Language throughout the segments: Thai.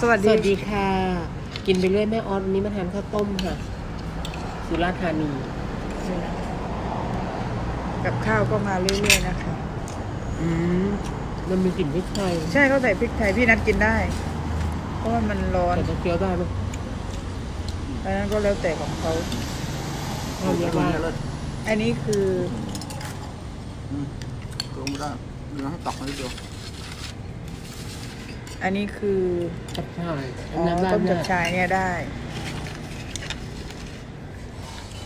สวัสสดีวัสดีค่ะ กินไปเรื่อยแม่ออสวันนี้มาทานข้าวต้มค่ะ สุราษฎร์ธานี กับข้าวก็มาเรื่อยๆนะคะ อืมมันมีกลิ่นพริกไทยใช่เขาใส่พริกไทยพี่นัดกินได้ เพราะว่ามันร้อนแต่จะเคี้ยวได้ไหมดังนั้นก็แล้วแต่ของเขาข้าวเยอะมากอันนี้คือลงไม่ได้เนื้อให้ตักมานิดเดียว อันนี้คือจับชายอ๋อน้ำราต้ดมหจัน้าบชายเนี่ยได้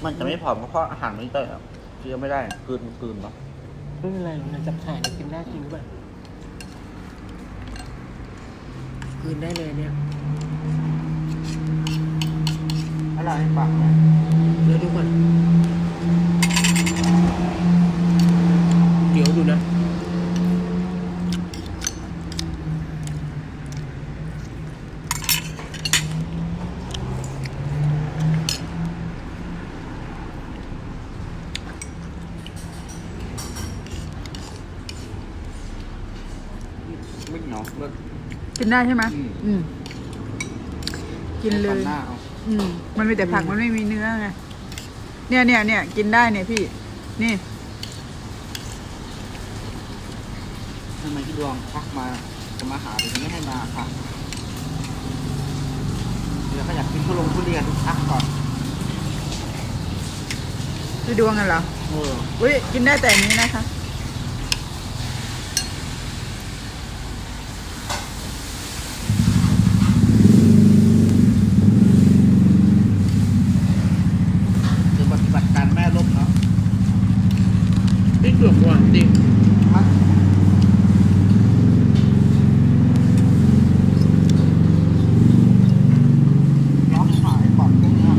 มันจะไม่ผอมเพราะอาหารไม่ได้อะเคี้ยวไม่ได้กลืนกลืนเนาะไม่เป็นไรหรอกนะจับชายเนี่ยกินได้จริงหรือเปล่าคืนได้เลยเนี่ยอะไรปากไหมเดี๋ยวดูก่อนเดี๋ยวดูนะ ไม่ เหนียวเลิศกินได้ใช่ไหมอืมอืม กินเลย ทำหน้าเอาอืม มันมีแต่ผักมันไม่มีเนื้อไง เนี่ยเนี่ยเนี่ยกินได้เนี่ยพี่ นี่ ทำไมพี่ดวงทักมาจะมาหาแต่ยังไม่ให้มาค่ะเดี๋ยวเขาอยากกินทุลงทุเรียนทักก่อนพี่ดวงกันเหรอเออ อุ้ยกินได้แต่อันนี้นะคะ คือปฏิบัติการแม่ลบเนาะ ไม่เกือบหวานจริง มันร้องขายก่อนพวกเนี้ย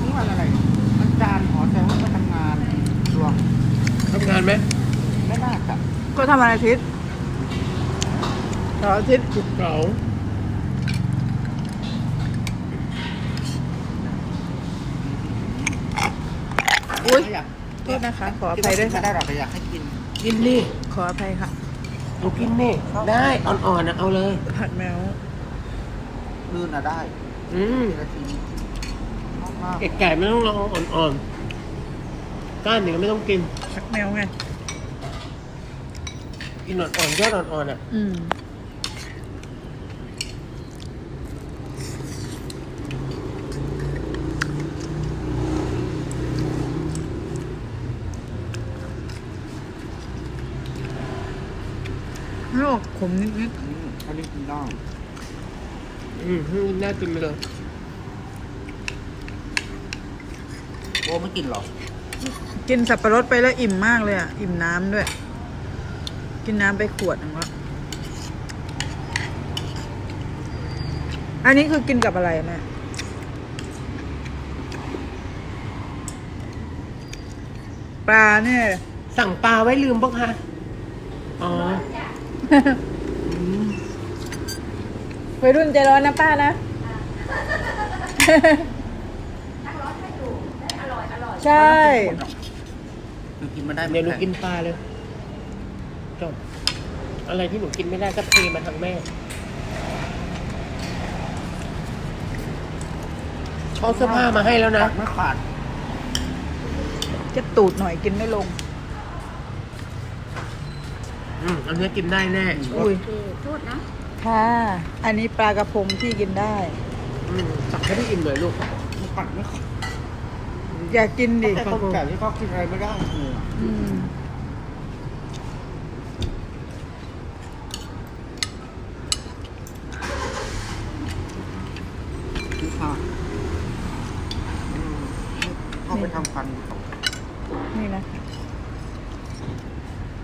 นี่วันอะไรมันจานหอแต่ว่ามาทำงานดวง ทำงานไหม ไม่น่าจะ ก็ทำวันอาทิตย์เสาร์อาทิตย์จุกเก๋าอุ้ยไม่อยากโทษนะคะ ขออภัยด้วยไม่ค่ะ ได้หรอกแต่อยากให้กิน กินนี่ขออภัยค่ะ หนูกินนี่ได้อ่อนๆนะเอาเลยผัดแมวลื่นอะได้อืมทีละทีมากไก่ๆไม่ต้องรออ่อนๆก้านหนึ่งก็ไม่ต้องกิน ผัดแมวไง กินอ่อนๆยอดอ่อนๆอะอืมโรคขมนิดๆอืมอันนี้กินได้อืมน่ากินไปเลยโอ้ไม่กินหรอกๆกินสับปะรดไปแล้วอิ่มมากเลยอะ อิ่มน้ำด้วย กินน้ำไปขวดหนึงแล้วอันนี้คือกินกับอะไรอะแม่ปลาเนี่ย สั่งปลาไว้ลืมปะคะ อ๋ออืมวัยรุ่นใจร้อนนะป้านะ ใช่มันกินมาได้เดี๋ยวหนูกินปลาเลย จบ อะไรที่หนูกินไม่ได้ก็เทมาทางแม่เขาเสื้อผ้ามาให้แล้วนะ ไม่ขาดจะตูดหน่อยกินไม่ลง อืมอันนี้กินได้แน่อุ้ยค่ะ อันนี้ปลากระพงที่กินได้ อืมตักให้ได้อิ่มหน่อยลูกไม่ขาดไม่ขาดอยากกินดิแต่คนแก่ที่เขากินอะไรไม่ได้เลยอืม คือขาดอืมเข้าไปทำฟัน นี่นะคะ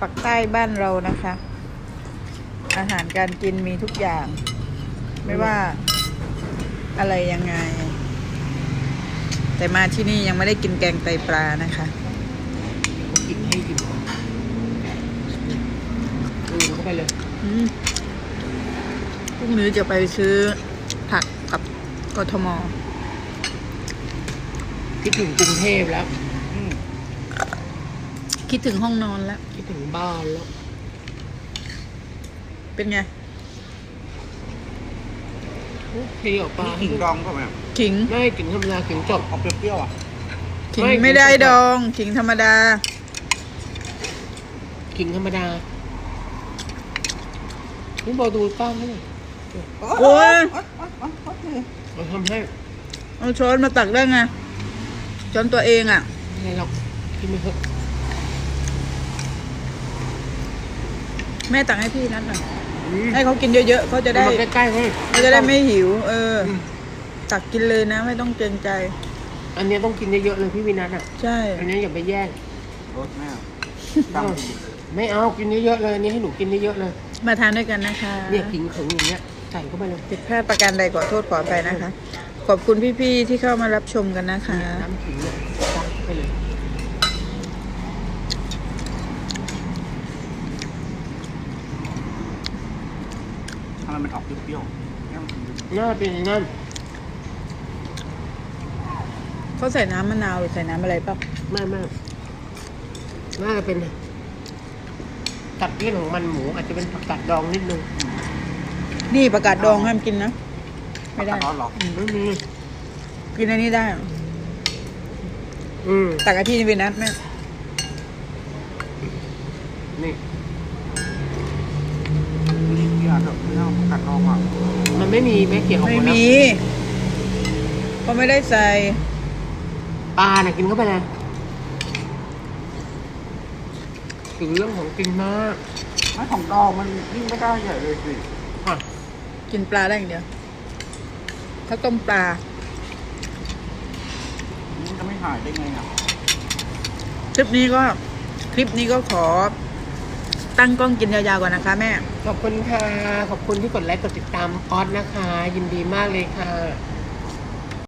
ปักใต้บ้านเรานะคะ อาหารการกินมีทุกอย่าง ไม่ว่าอะไรยังไง แต่มาที่นี่ยังไม่ได้กินแกงไตปลานะคะเขากินให้อิ่มอืมเข้าไปเลยอืมพรุ่งนี้จะไปซื้อผักกับกทมคิดถึงกรุงเทพแล้วอืม คิดถึงห้องนอนแล้ว คิดถึงบ้านแล้ว เป็นไงเทออกปลามีขิงดองก็ไหมขิง ไม่กลิ่นธรรมดากลิ่นจบเอาเปรี้ยวๆอะขิงไม่ไม่ได้ขิงสดดอง ขิงธรรมดากลิ่นธรรมดานี่บอกดูกล้องนี่โอ้ยเราทำให้เอาช้อนมาตักได้ไงช้อนตัวเองอะอะไรหรอกกินไม่เถอะ แม่ตักให้พี่นัดหน่อยอืมให้เขากินเยอะๆเขาจะได้เอามาใกล้ๆให้เขาจะได้ไม่หิวเอออ ตักกินเลยนะ ไม่ต้องเกรงใจ อันเนี้ยต้องกินเยอะๆเลยพี่วินัทอะ ใช่ อันนี้อย่าไปแย่งรสแม่ดำดีไม่เอากินเยอะๆเลยอันนี้ให้หนูกินเยอะๆเลย มาทานด้วยกันนะคะ เนี่ยขิงขึงอย่างเงี้ยใส่เข้าไปเลยผิดพลาดประการใดขอโทษขออภัยนะคะ ขอบคุณพี่ๆที่เข้ามารับชมกันนะคะน้ำขิงเนี่ยตักเข้าไปเลย ทำไมมันออกเปรี้ยวๆแม่มันกินน่าเป็นนั่นเขาใส่น้ำมะนาวหรือใส่น้ำอะไรเปล่าไม่ไม่น่าจะเป็นตัดเลี่ยนของมันหมู อาจจะเป็นผักกาดดองนิดนึงนี่ประกาศดองห้ามกินนะ ไม่ได้ ร้อนหรออืมไม่มีกินอันนี้ได้อืมตักอาที่วินัทแม่ นี่นี่ มันไม่มีไม่เกี่ยวกับไม่หดแล้วมีเขาไม่ได้ใส่ปลาเนี่ยกินเข้าไปเลยถึงเรื่องของกินมากไม่ของดองมันยิ่งไม่ได้ใหญ่เลยสิอะกินปลาได้อย่างเดียวถ้าวต้มปลามันจะไม่หายได้ไงอะ คลิปนี้ก็ คลิปนี้ก็ขอ ตั้งกล้องกินยาวๆก่อนนะคะแม่ ขอบคุณค่ะ ขอบคุณที่กดไลค์กดติดตามออสนะคะ ยินดีมากเลยค่ะ